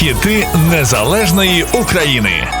Хіти незалежної України.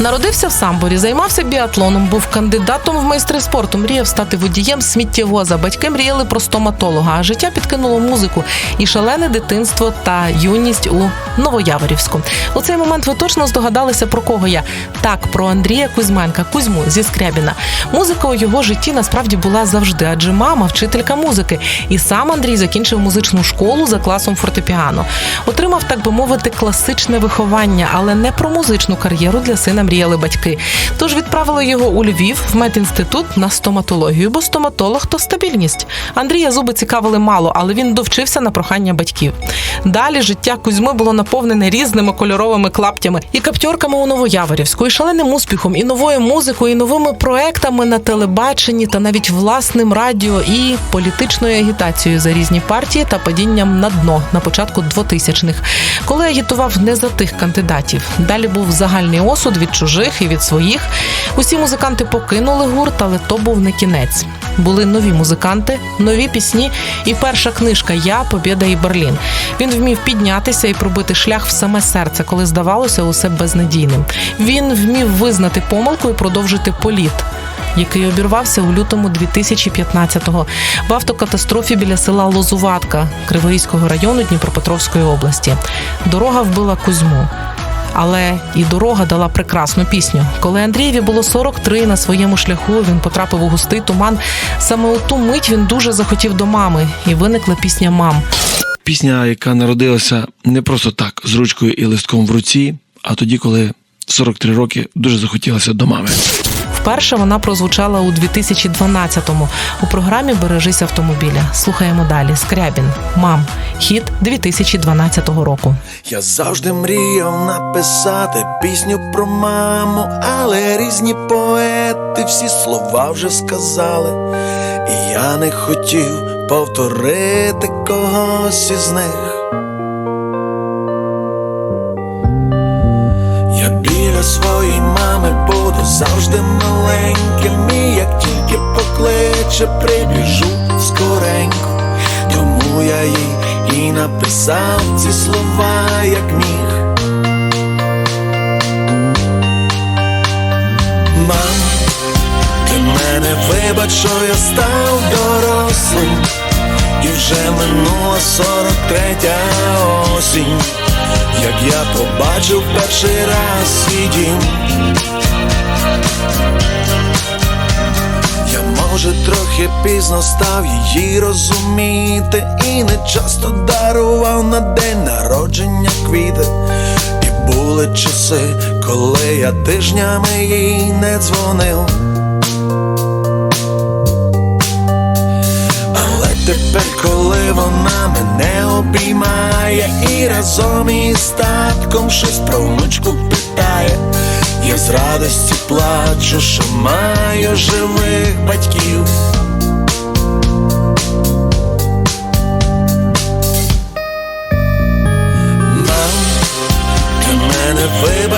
Народився в Самборі, займався біатлоном, був кандидатом в майстри спорту, мріяв стати водієм сміттєвоза. Батьки мріяли про стоматолога, а життя підкинуло музику і шалене дитинство та юність у Новояворівську. У цей момент ви точно здогадалися про кого я. Так, про Андрія Кузьменка, Кузьму зі Скрябіна. Музика у його житті насправді була завжди, адже мама вчителька музики. І сам Андрій закінчив музичну школу за класом фортепіано. Отримав, так би мовити, класичне виховання, але не про музичну кар'єру для сина мріяли батьки. Тож відправили його у Львів в медінститут на стоматологію, бо стоматолог то стабільність. Андрія зуби цікавили мало, але він довчився на прохання батьків. Далі життя Кузьми було наповнене різними кольоровими клаптями і каптьорками у Новояворівську, і шаленим успіхом, і новою музикою, і новими проектами на телебаченні та навіть власним радіо і політичною агітацією за різні партії та падінням на дно на початку 2000-х, коли агітував не за тих кандидатів. Далі був загальний осуд від чужих і від своїх. Усі музиканти покинули гурт, але то був не кінець. Були нові музиканти, нові пісні, і перша книжка Я, Побєда і Берлін. Він вмів піднятися і пробити шлях в саме серце, коли здавалося усе безнадійним. Він вмів визнати помилку і продовжити політ. Який обірвався у лютому 2015-го в автокатастрофі біля села Лозуватка Криворізького району Дніпропетровської області. Дорога вбила Кузьму. Але і дорога дала прекрасну пісню. Коли Андрієві було 43 на своєму шляху, він потрапив у густий туман. Саме у ту мить він дуже захотів до мами, і виникла пісня Мам. Пісня, яка народилася не просто так, з ручкою і листком в руці, а тоді, коли в 43 роки дуже захотілося до мами. Вперше вона прозвучала у 2012-му у програмі Бережись автомобіля. Слухаємо далі. Скрябін, мам, хіт 2012 року. Я завжди мріяв написати пісню про маму, але різні поети всі слова вже сказали, і я не хотів повторити когось із них. Завжди маленьким, і як тільки покличе, прибіжу скоренько, тому я їй і написав ці слова, як міг. Мам, ти мене вибач, що я став дорослим, і вже минула сорок третя осінь, як я побачив перший раз свій дім. Пізно став її розуміти, і не часто дарував на день народження квіти. І були часи, коли я тижнями їй не дзвонив. Але тепер, коли вона мене обіймає і разом із татком щось про внучку питає, я з радості плачу, що маю живих батьків.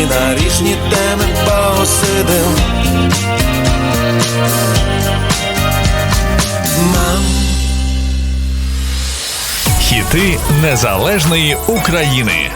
собі на різні теми посидим. Мам, Хіти незалежної України.